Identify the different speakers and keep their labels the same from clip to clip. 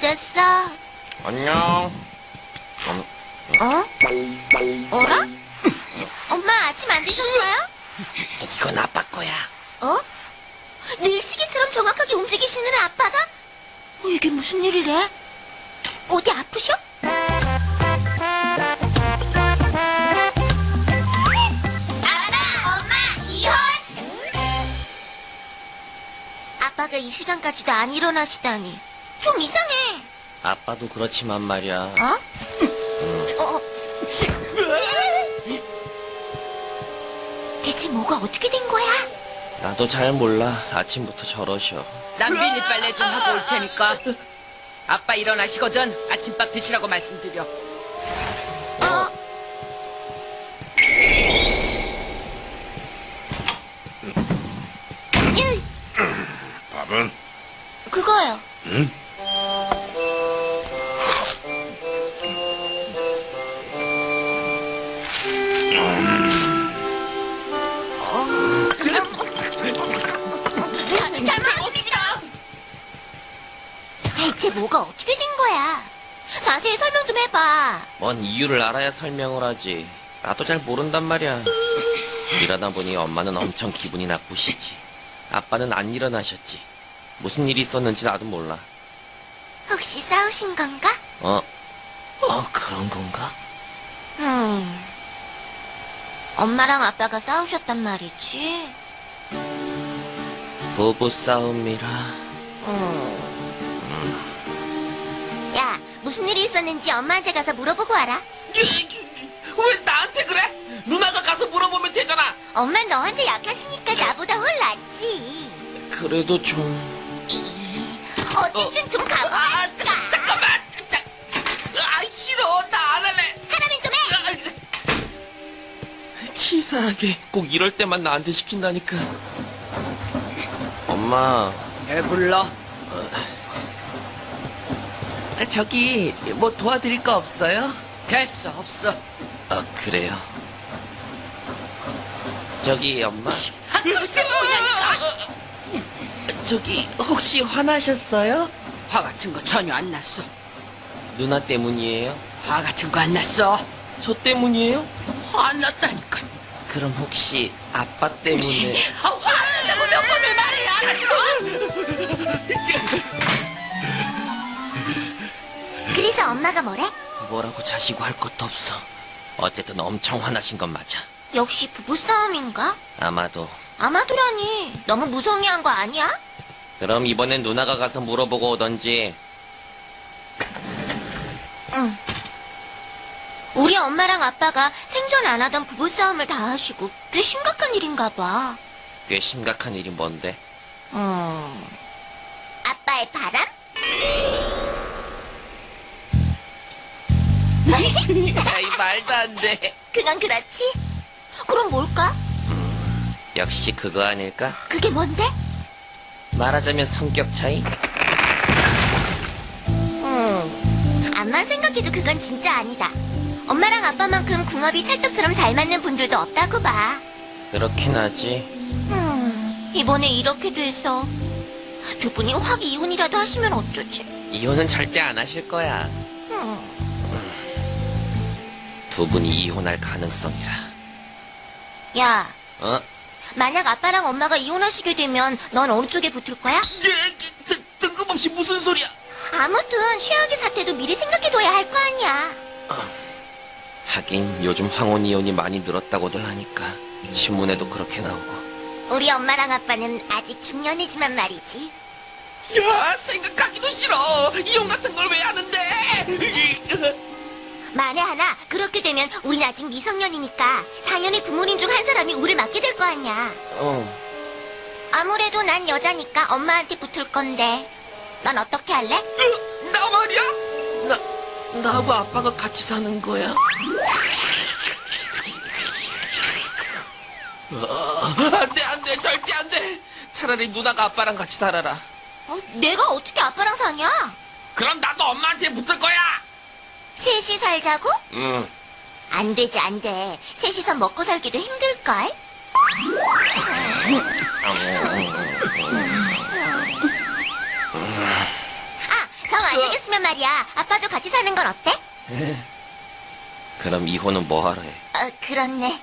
Speaker 1: 잘 잤어?
Speaker 2: 안녕.
Speaker 1: 어? 어라? 엄마 아침 안 드셨어요?
Speaker 2: 이건 아빠 거야.
Speaker 1: 어? 늘 시계처럼 정확하게 움직이시는 아빠가? 어, 이게 무슨 일이래? 어디 아프셔? 아빠, 엄마, 이혼! 아빠가 이 시간까지도 안 일어나시다니. 좀 이상해.
Speaker 2: 아빠도 그렇지만 말이야.
Speaker 1: 어? 어? 대체 뭐가 어떻게 된 거야?
Speaker 2: 나도 잘 몰라. 아침부터 저러셔.
Speaker 3: 난 비닐 빨래 좀 하고 올 테니까. 아빠 일어나시거든 아침밥 드시라고 말씀드려.
Speaker 1: 어? 으,
Speaker 4: 밥은?
Speaker 1: 그거요. 잘 대체 뭐가 어떻게 된 거야? 자세히 설명 좀 해봐.
Speaker 2: 뭔 이유를 알아야 설명을 하지. 나도 잘 모른단 말이야. 일하다 보니 엄마는 엄청 기분이 나쁘시지. 아빠는 안 일어나셨지. 무슨 일이 있었는지 나도 몰라.
Speaker 1: 혹시 싸우신 건가?
Speaker 2: 어? 어, 그런 건가?
Speaker 1: 음. 엄마랑 아빠가 싸우셨단 말이지.
Speaker 2: 부부 싸움이라.
Speaker 1: 음. 야, 무슨 일이 있었는지 엄마한테 가서 물어보고 와라.
Speaker 2: 왜 나한테 그래? 누나가 가서 물어보면 되잖아.
Speaker 1: 엄마 너한테 약하시니까 나보다 훨 낫지.
Speaker 2: 그래도 좀.
Speaker 1: 어디든 좀 가고
Speaker 2: 아. 잠- 잠깐만. 자, 아, 싫어. 나 안 할래.
Speaker 1: 하나만 좀 해.
Speaker 2: 치사하게 꼭 이럴 때만 나한테 시킨다니까. 엄마,
Speaker 3: 배불러.
Speaker 2: 저기 뭐 도와드릴 거 없어요?
Speaker 3: 됐어 없어.
Speaker 2: 아, 그래요. 저기 엄마,
Speaker 3: 글쎄 뭐냐니까.
Speaker 2: 저기 혹시 화나셨어요?
Speaker 3: 화 같은 거 전혀 안 났어.
Speaker 2: 누나 때문이에요?
Speaker 3: 화 같은 거 안 났어.
Speaker 2: 저 때문이에요?
Speaker 3: 화 안 났다니까.
Speaker 2: 그럼 혹시 아빠 때문에?
Speaker 3: 아, 화안 난다고 몇 번을 말해 알아들어?
Speaker 1: 그래서 엄마가 뭐래?
Speaker 2: 뭐라고 자시고 할 것도 없어. 어쨌든 엄청 화나신 건 맞아.
Speaker 1: 역시 부부싸움인가?
Speaker 2: 아마도.
Speaker 1: 아마도라니. 너무 무성의한 거 아니야?
Speaker 2: 그럼 이번엔 누나가 가서 물어보고 오던지.
Speaker 1: 응. 우리 엄마랑 아빠가 생전 안 하던 부부싸움을 다 하시고 꽤 심각한 일인가 봐.
Speaker 2: 꽤 심각한 일이 뭔데?
Speaker 1: 음.
Speaker 2: 말도 안 돼.
Speaker 1: 그건 그렇지. 그럼 뭘까?
Speaker 2: 역시 그거 아닐까?
Speaker 1: 그게 뭔데?
Speaker 2: 말하자면 성격 차이?
Speaker 1: 음. 암만 생각해도 그건 진짜 아니다. 엄마랑 아빠만큼 궁합이 찰떡처럼 잘 맞는 분들도 없다고 봐.
Speaker 2: 그렇긴 하지.
Speaker 1: 음. 이번에 이렇게 돼서 두 분이 확 이혼이라도 하시면 어쩌지?
Speaker 2: 이혼은 절대 안 하실 거야.
Speaker 1: 음.
Speaker 2: 두 분이 이혼할 가능성이라.
Speaker 1: 야,
Speaker 2: 어?
Speaker 1: 만약 아빠랑 엄마가 이혼하시게 되면 넌 어느 쪽에 붙을 거야?
Speaker 2: 예, 뜬금없이 무슨 소리야?
Speaker 1: 아무튼 최악의 사태도 미리 생각해둬야 할 거 아니야.
Speaker 2: 하긴 요즘 황혼 이혼이 많이 늘었다고들 하니까 신문에도 그렇게 나오고.
Speaker 1: 우리 엄마랑 아빠는 아직 중년이지만 말이지.
Speaker 2: 야, 생각하기도 싫어. 이혼 같은 걸 왜 하는데?
Speaker 1: 만에 하나 그렇게 되면 우린 아직 미성년이니까 당연히 부모님 중 한 사람이 우를 맡게 될 거 아니야.
Speaker 2: 어,
Speaker 1: 아무래도 난 여자니까 엄마한테 붙을 건데. 넌 어떻게 할래?
Speaker 2: 나 말이야? 나, 나하고 아빠가 같이 사는 거야? 어, 안 돼, 안 돼, 절대 안 돼. 차라리 누나가 아빠랑 같이 살아라.
Speaker 1: 어, 내가 어떻게 아빠랑 사냐?
Speaker 2: 그럼 나도 엄마한테 붙을 거야.
Speaker 1: 셋이 살자고?
Speaker 2: 응.
Speaker 1: 안 되지, 안 돼. 셋이서 먹고 살기도 힘들걸? 아, 정 안 되겠어. 괜찮으시면 말이야. 아빠도 같이 사는 건 어때?
Speaker 2: 그럼 이혼은 뭐하러 해?
Speaker 1: 어, 그렇네.
Speaker 5: 이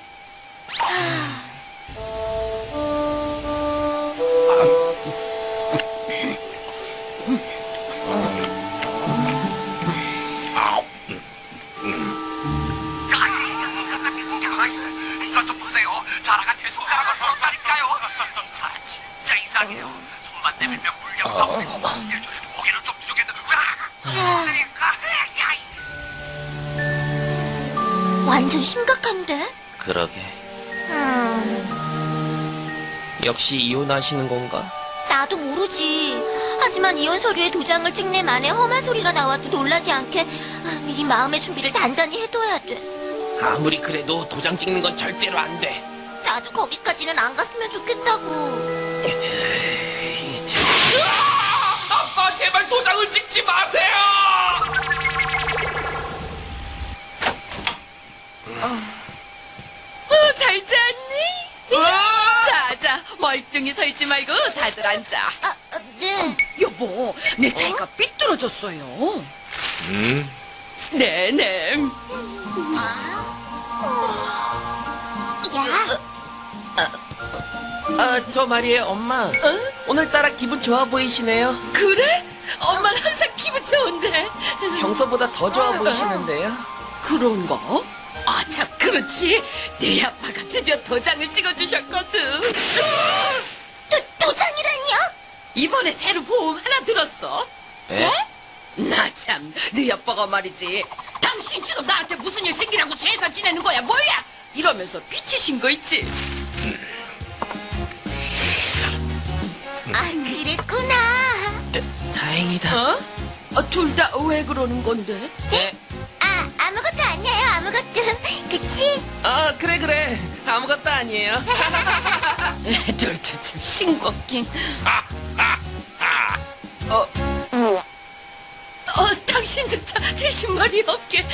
Speaker 5: 내밀면 물려고 나오고 일주일에 고기를 좀 주려겠는데 그러니까
Speaker 1: 완전 심각한데?
Speaker 2: 그러게.
Speaker 1: 음,
Speaker 2: 역시 이혼하시는 건가?
Speaker 1: 나도 모르지. 하지만 이혼 서류에 도장을 찍네 만에 험한 소리가 나와도 놀라지 않게 아, 미리 마음의 준비를 단단히 해둬야 돼.
Speaker 2: 아무리 그래도 도장 찍는 건 절대로 안 돼.
Speaker 1: 나도 거기까지는 안 갔으면 좋겠다고.
Speaker 2: 아빠 제발 도장을 찍지 마세요.
Speaker 3: 어, 잘 잤니? 자 자, 멀뚱히 서 있지 말고 다들 앉아.
Speaker 1: 아, 아, 네.
Speaker 3: 여보, 내 타이가 삐뚤어졌어요.
Speaker 4: 음?
Speaker 3: 네네.
Speaker 1: 야,
Speaker 2: 아, 저 말이에요, 엄마. 오늘따라 기분 좋아 보이시네요.
Speaker 3: 그래? 엄마는 항상 기분 좋은데.
Speaker 2: 평소보다 더 좋아 보이시는데요.
Speaker 3: 그런가? 아, 참, 그렇지. 네 아빠가 드디어 도장을 찍어주셨거든.
Speaker 1: 도, 도장이라니요?
Speaker 3: 이번에 새로 보험 하나 들었어.
Speaker 2: 예?
Speaker 3: 나 참, 네 아빠가 말이지. 당신 지금 나한테 무슨 일 생기라고 제사 지내는 거야, 뭐야? 이러면서 미치신 거 있지?
Speaker 1: 아, 그랬구나.
Speaker 2: 다행이다.
Speaker 3: 어? 둘다 왜 그러는 건데?
Speaker 2: 예?
Speaker 1: 아, 아무것도 아니에요, 아무것도. 그치?
Speaker 2: 어, 그래, 그래. 아무것도 아니에요.
Speaker 3: 애들도 참 싱겁긴. 어, 어, 당신도 참 제신말이 없게.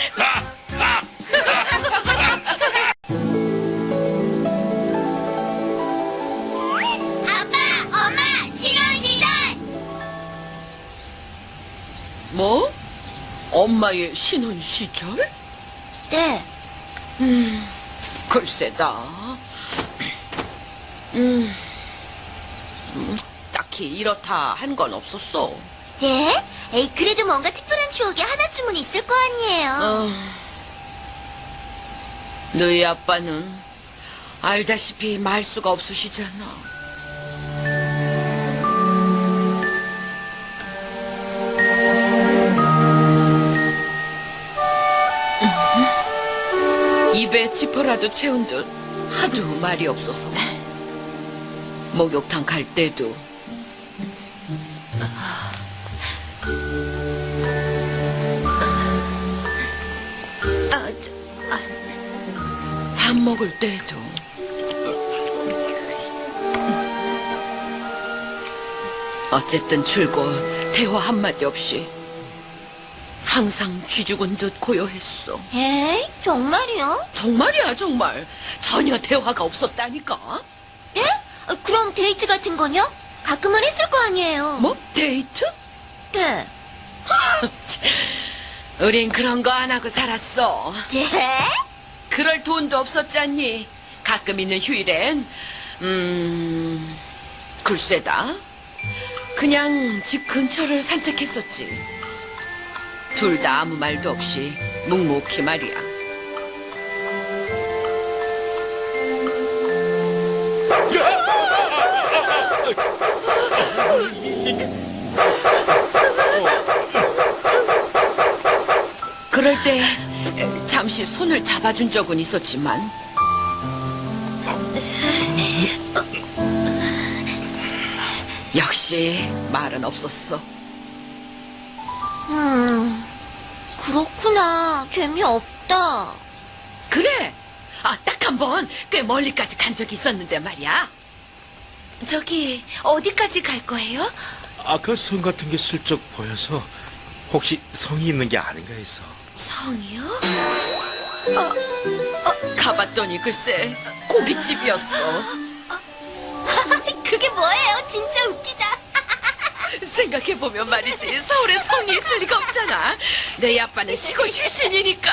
Speaker 3: 엄마의 신혼 시절?
Speaker 1: 네.
Speaker 3: 글쎄다. 음, 음, 딱히 이렇다 한 건 없었어.
Speaker 1: 네? 에이, 그래도 뭔가 특별한 추억이 하나쯤은 있을 거 아니에요.
Speaker 3: 어, 너희 아빠는 알다시피 말수가 없으시잖아. 입에 지퍼라도 채운 듯 하도 말이 없어서. 목욕탕 갈 때도. 밥 먹을 때도. 어쨌든 줄곧 대화 한마디 없이 항상 쥐죽은 듯 고요했어.
Speaker 1: 에이, 정말이요?
Speaker 3: 정말이야 정말 전혀 대화가 없었다니까.
Speaker 1: 네? 아, 그럼 데이트 같은 건요? 가끔은 했을 거 아니에요.
Speaker 3: 뭐 데이트?
Speaker 1: 네.
Speaker 3: 우린 그런 거 안 하고 살았어.
Speaker 1: 네?
Speaker 3: 그럴 돈도 없었잖니. 가끔 있는 휴일엔 음 글쎄다. 그냥 집 근처를 산책했었지. 둘 다 아무 말도 없이 묵묵히 말이야. 그럴 때 에, 잠시 손을 잡아준 적은 있었지만 역시 말은 없었어.
Speaker 1: 음, 그렇구나. 재미없다.
Speaker 3: 그래. 아, 딱 한 번 꽤 멀리까지 간 적이 있었는데 말이야.
Speaker 1: 저기, 어디까지 갈 거예요?
Speaker 4: 아까 성 같은 게 슬쩍 보여서 혹시 성이 있는 게 아닌가 해서.
Speaker 1: 성이요?
Speaker 3: 가봤더니 글쎄 고깃집이었어.
Speaker 1: 그게 뭐예요? 진짜 웃기다.
Speaker 3: 생각해보면 말이지 서울에 성이 있을 리가 없잖아 내 아빠는 시골 출신이니까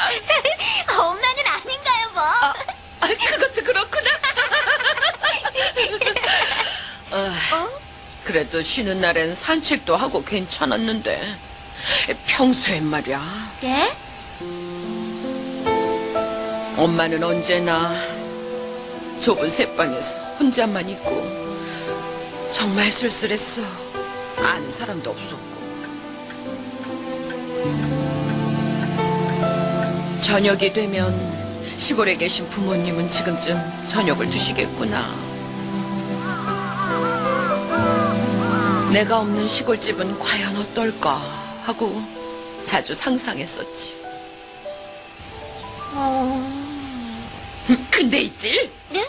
Speaker 1: 엄마는 아닌가요, 뭐?
Speaker 3: 아, 아, 그것도 그렇구나 아, 그래도 쉬는 날엔 산책도 하고 괜찮았는데 평소엔 말이야
Speaker 1: 네?
Speaker 3: 엄마는 언제나 좁은 새방에서 혼자만 있고 정말 쓸쓸했어. 아는 사람도 없었고. 저녁이 되면 시골에 계신 부모님은 지금쯤 저녁을 드시겠구나. 내가 없는 시골집은 과연 어떨까 하고 자주 상상했었지.
Speaker 1: 어...
Speaker 3: 근데 있지?
Speaker 1: 네?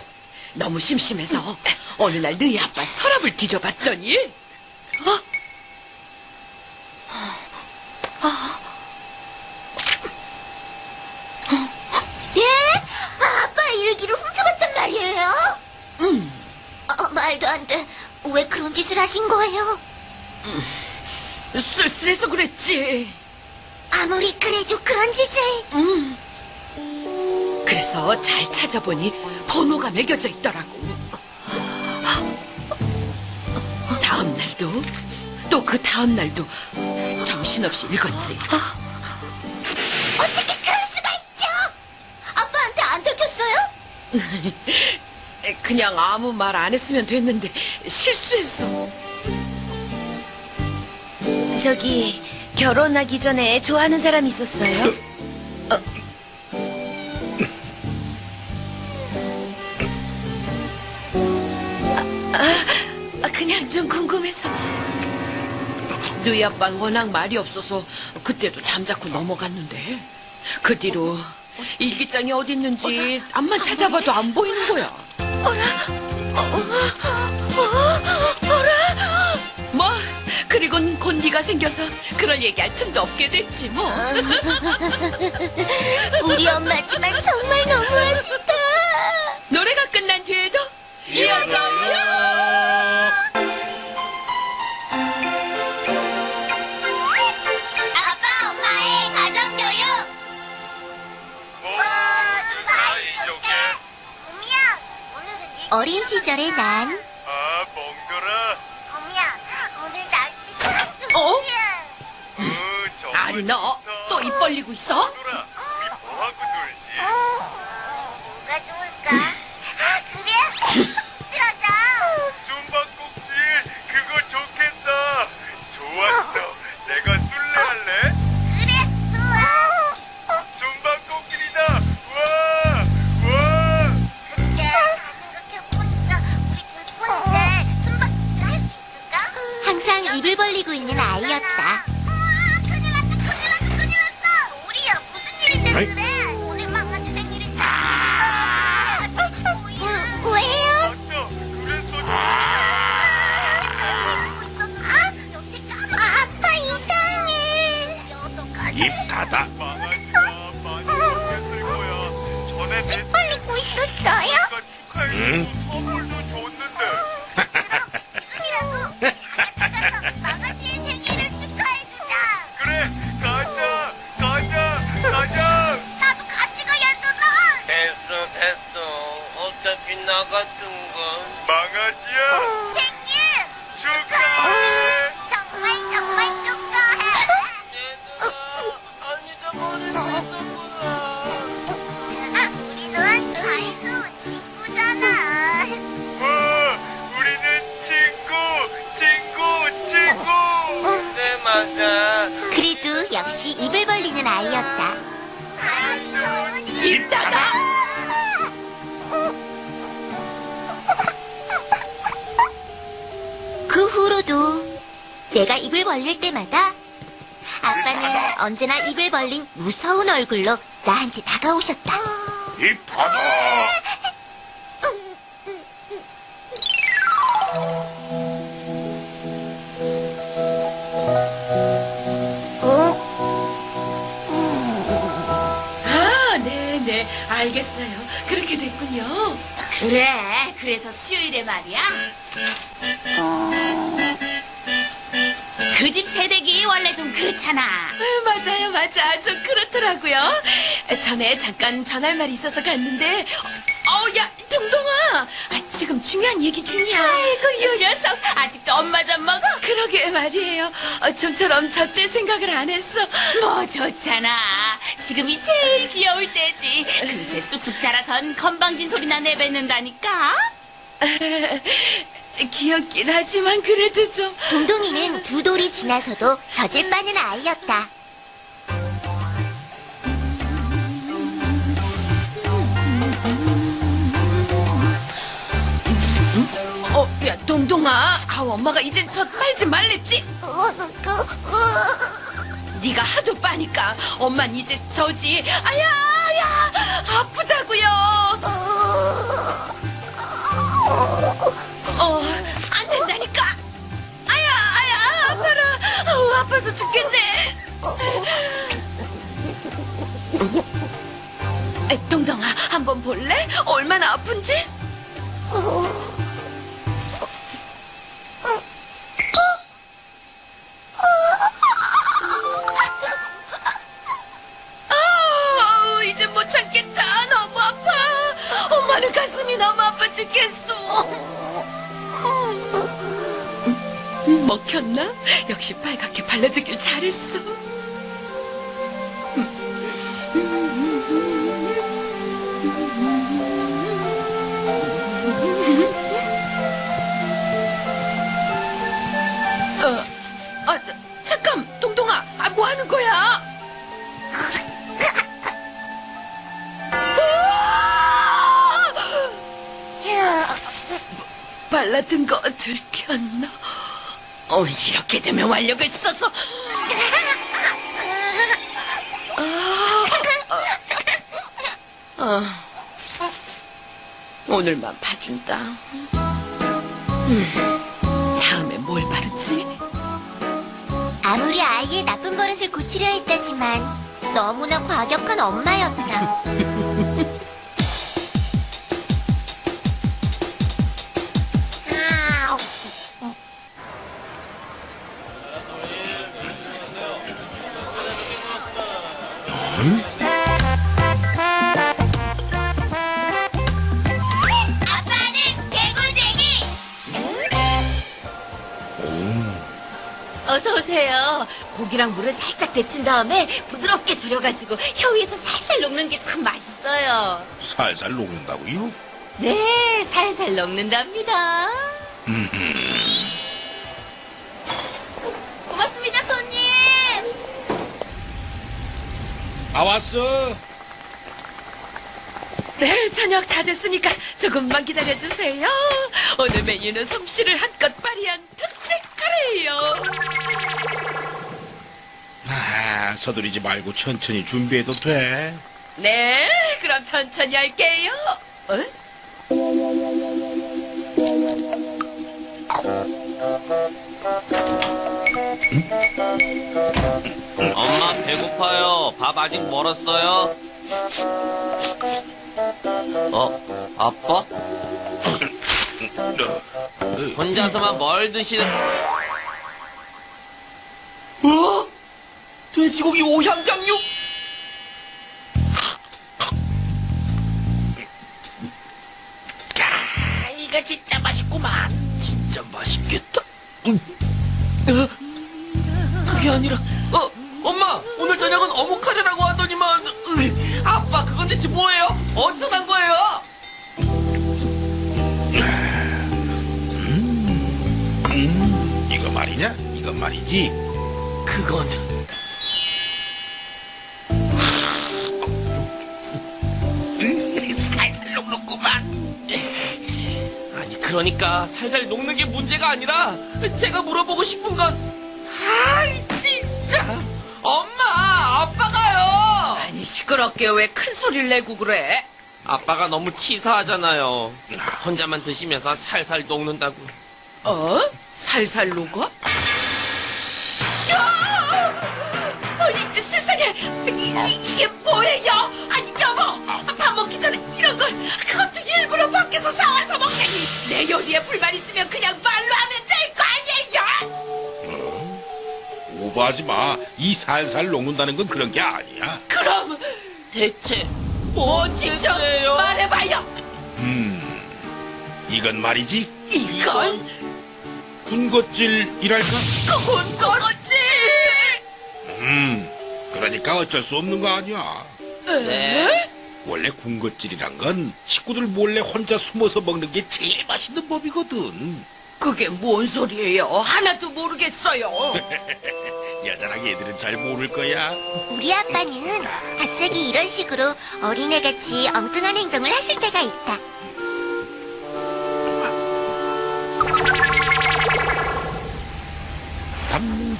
Speaker 3: 너무 심심해서 어느 날 너희 아빠 서랍을 뒤져봤더니 어?
Speaker 1: 예? 아, 아빠 일기를 훔쳐봤단 말이에요? 응. 어, 말도 안 돼. 왜 그런 짓을 하신 거예요?
Speaker 3: 쓸쓸해서 그랬지
Speaker 1: 아무리 그래도 그런 짓을.
Speaker 3: 그래서 잘 찾아보니 번호가 매겨져 있더라고 다음 날도 또 그 다음 날도 정신없이 읽었지
Speaker 1: 어떻게 그럴 수가 있죠? 아빠한테 안 들켰어요?
Speaker 3: 그냥 아무 말 안 했으면 됐는데 실수했어
Speaker 6: 저기 결혼하기 전에 좋아하는 사람 있었어요? 아, 그냥 좀 궁금해서.
Speaker 3: 너희 아빠는 워낙 말이 없어서 그때도 잠자코 넘어갔는데 그 뒤로 일기장이 어디 있는지 암만 찾아봐도 안 보이는 거야. 뭐 그리곤 곧 네가 생겨서 그럴 얘기할 틈도 없게 됐지 뭐.
Speaker 1: 우리 엄마지만 정말 너무하시다.
Speaker 3: 노래가 끝난 뒤에도 이어져요.
Speaker 1: 어린 시절의 난.
Speaker 5: 아 멍들아
Speaker 1: 봄이야, 오늘 날씨가
Speaker 3: 어?
Speaker 5: 으 정말
Speaker 3: 아니 너또 입 벌리고 있어?
Speaker 1: 벌리고 있는 아이였다. 큰일 났다, 큰일 났다, 큰일 났다. 우리야, 무슨 일인데. 그래?
Speaker 5: 어
Speaker 1: 언제나 입을 벌린 무서운 얼굴로 나한테 다가오셨다.
Speaker 5: 입 닫아
Speaker 3: 아, 네, 네, 알겠어요. 그렇게 됐군요. 그래, 그래서 수요일에 말이야.
Speaker 6: 그 집 새댁이 원래 좀 그렇잖아.
Speaker 3: 아, 맞아요, 맞아. 좀 그렇더라고요. 전에 잠깐 전할 말이 있어서 갔는데, 어, 야, 동동아. 아, 지금 중요한 얘기 중이야.
Speaker 6: 아이고, 이 녀석. 아직도 엄마 젖 먹어?
Speaker 3: 그러게 말이에요. 어, 좀처럼 저 때 생각을 안 했어.
Speaker 6: 뭐 좋잖아. 지금이 제일 귀여울 때지. 금세 쑥쑥 자라선 건방진 소리나 내뱉는다니까.
Speaker 3: 귀엽긴 하지만 그래도 좀.
Speaker 6: 동동이는 두 돌이 지나서도 젖을 빠는 아이였다.
Speaker 3: 어, 야, 동동아. 아, 엄마가 이젠 저 빨지 말랬지? 네가 하도 빠니까 엄만 이제 저지. 아야, 아야, 아프다고요. 어, 안 된다니까. 아야, 아야, 아파라. 아우, 아파서 죽겠네. 에, 동동아, 한번 볼래? 얼마나 아픈지? 먹혔나? 역시 빨갛게 발라주길 잘했어. 어, 아, 잠깐, 동동아, 아, 뭐 하는 거야? 발라든 거 들켰나? 어, 이렇게 되면 완력을 써서. 아, 아, 오늘만 봐준다. 음, 다음에 뭘 바르지?
Speaker 6: 아무리 아이의 나쁜 버릇을 고치려 했다지만 너무나 과격한 엄마였다.
Speaker 3: 고기랑 물을 살짝 데친 다음에 부드럽게 졸여가지고 혀 위에서 살살 녹는 게 참 맛있어요.
Speaker 7: 살살 녹는다고요?
Speaker 3: 네, 살살 녹는답니다. 고맙습니다, 손님.
Speaker 7: 아 왔어.
Speaker 3: 네, 저녁 다 됐으니까 조금만 기다려주세요. 오늘 메뉴는 솜씨를 한껏 발휘한 특제 카레예요.
Speaker 7: 아, 서두르지 말고 천천히 준비해도 돼.
Speaker 3: 네, 그럼 천천히 할게요. 어?
Speaker 2: 엄마 배고파요. 밥 아직 멀었어요. 어, 아빠? 혼자서만 뭘 드시는? 돼지고기 오향장육?
Speaker 7: 아, 이거 진짜 맛있구만.
Speaker 2: 진짜 맛있겠다. 음. 어? 그게 아니라, 어, 엄마, 오늘 저녁은 어묵 카레라고 하더니만, 으이, 아빠, 그건 대체 뭐예요? 어디서 난 거예요?
Speaker 7: 이거 말이냐? 이건 말이지.
Speaker 2: 그건. 그러니까 살살 녹는 게 문제가 아니라, 제가 물어보고 싶은 건, 아이, 진짜. 엄마, 아빠가요!
Speaker 8: 아니 시끄럽게 왜 큰 소리를 내고 그래?
Speaker 2: 아빠가 너무 치사하잖아요. 혼자만 드시면서 살살 녹는다고.
Speaker 8: 어? 살살 녹아?
Speaker 3: 어, 이, 세상에 이, 이, 이게 뭐예 먹다니 내 요리에 불만 있으면 그냥 말로 하면 될 거 아니에요?
Speaker 7: 오버하지 마. 이 살살 녹는다는 건 그런 게 아니야.
Speaker 3: 그럼 대체 뭔지 좀 말해봐요.
Speaker 7: 이건 말이지
Speaker 3: 이건
Speaker 7: 군것질이랄까?
Speaker 3: 그건 거지.
Speaker 7: 음, 그러니까 어쩔 수 없는 거 아니야.
Speaker 3: 네?
Speaker 7: 원래 군것질이란 건 식구들 몰래 혼자 숨어서 먹는 게 제일 맛있는 법이거든.
Speaker 3: 그게 뭔 소리예요? 하나도 모르겠어요.
Speaker 7: 여자랑 애들은 잘 모를 거야.
Speaker 1: 우리 아빠는 갑자기 이런 식으로 어린애같이 엉뚱한 행동을 하실 때가 있다.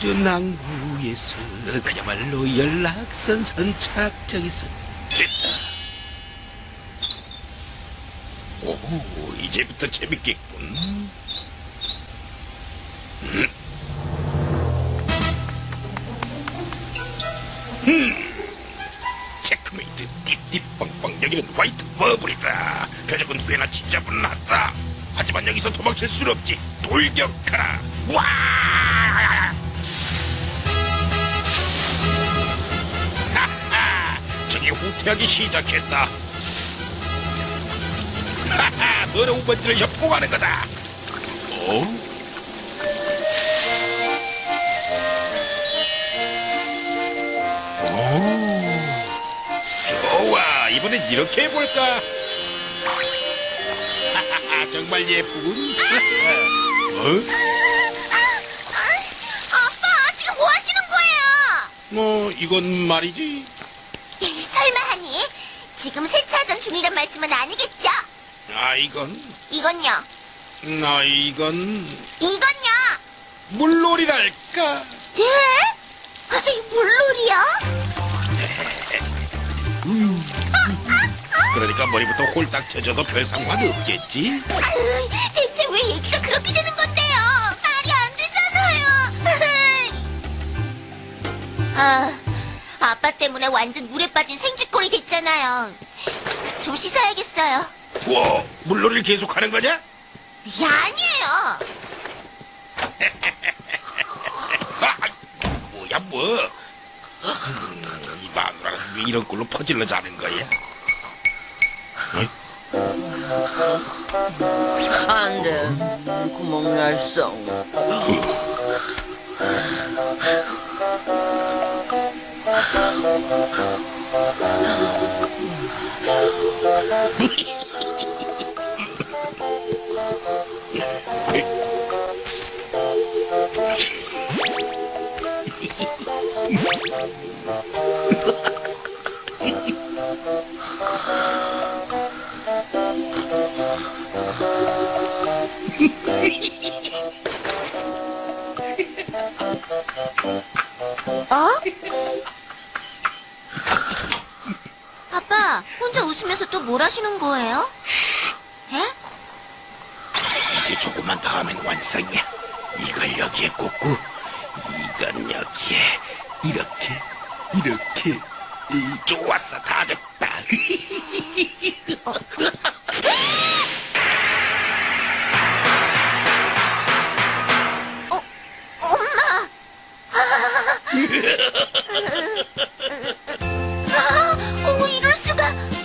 Speaker 7: 남전항구에서 그야말로 연락선선 착정했어. 됐다. 오, 이제부터 재밌겠군. 음. 체크메이트 띠띠빵빵 여기는 화이트 버블이다. 표적은 꽤나 진짜 분났다. 하지만 여기서 도망칠 순 없지. 돌격하라. 와! 하하! 저기 후퇴하기 시작했다 더러운 번지를 협공하는 거다 어? 좋아 이번엔 이렇게 해볼까 하하하 정말 예쁘군 어?
Speaker 1: 아빠, 지금 뭐 하시는 거예요?
Speaker 7: 뭐 이건 말이지
Speaker 1: 설마 하니? 지금 세차하던 중이란 말씀은 아니겠죠?
Speaker 7: 아 이건
Speaker 1: 이건요.
Speaker 7: 아 이건
Speaker 1: 이건요.
Speaker 7: 물놀이랄까
Speaker 1: 네? 아이, 물놀이요?
Speaker 7: 그러니까 머리부터 홀딱 젖어도 별 상관 없겠지
Speaker 1: 아유, 대체 왜 얘기가 그렇게 되는 건데요? 말이 안 되잖아요. 아, 아빠 때문에 완전 물에 빠진 생쥐꼴이 됐잖아요. 좀 씻어야겠어요.
Speaker 7: 와 물놀이를 계속하는 거냐?
Speaker 1: 야, 아니에요.
Speaker 7: 아, 뭐야 뭐 음, 이 마누라가 왜 이런 꼴로 퍼질러 자는 거야
Speaker 3: 안 돼. 구멍 날성.
Speaker 1: 어? 아빠, 혼자 웃으면서 또 뭘 하시는 거예요? 에?
Speaker 7: 이제 조금만 더 하면 완성이야 이걸 여기에 꽂고 이건 여기에 이렇게 이렇게 이, 좋았어 다 됐다
Speaker 1: 어, 엄마! 아, 어, 이럴 수가!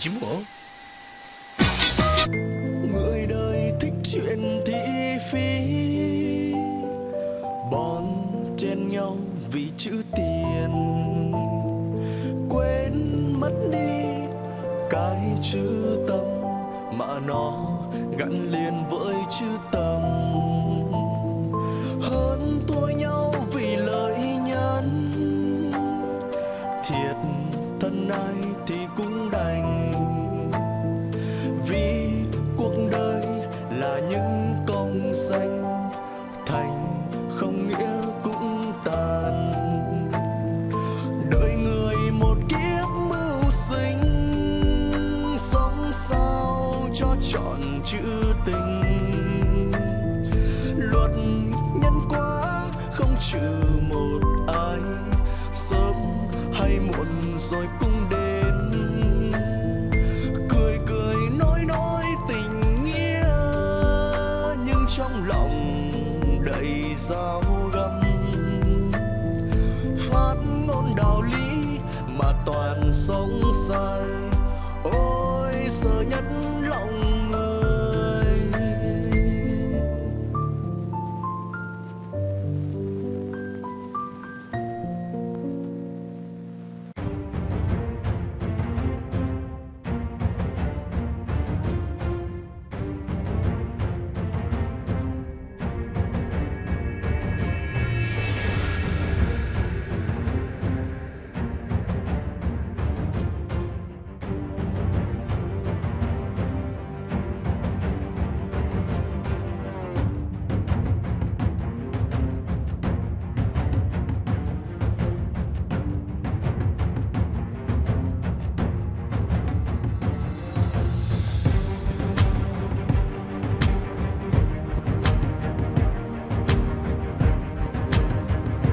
Speaker 7: 장난이지 뭐
Speaker 9: người đời thích chuyện thị phi bon chen nhau vì chữ tiền quên mất đi cái chữ tâm mà nó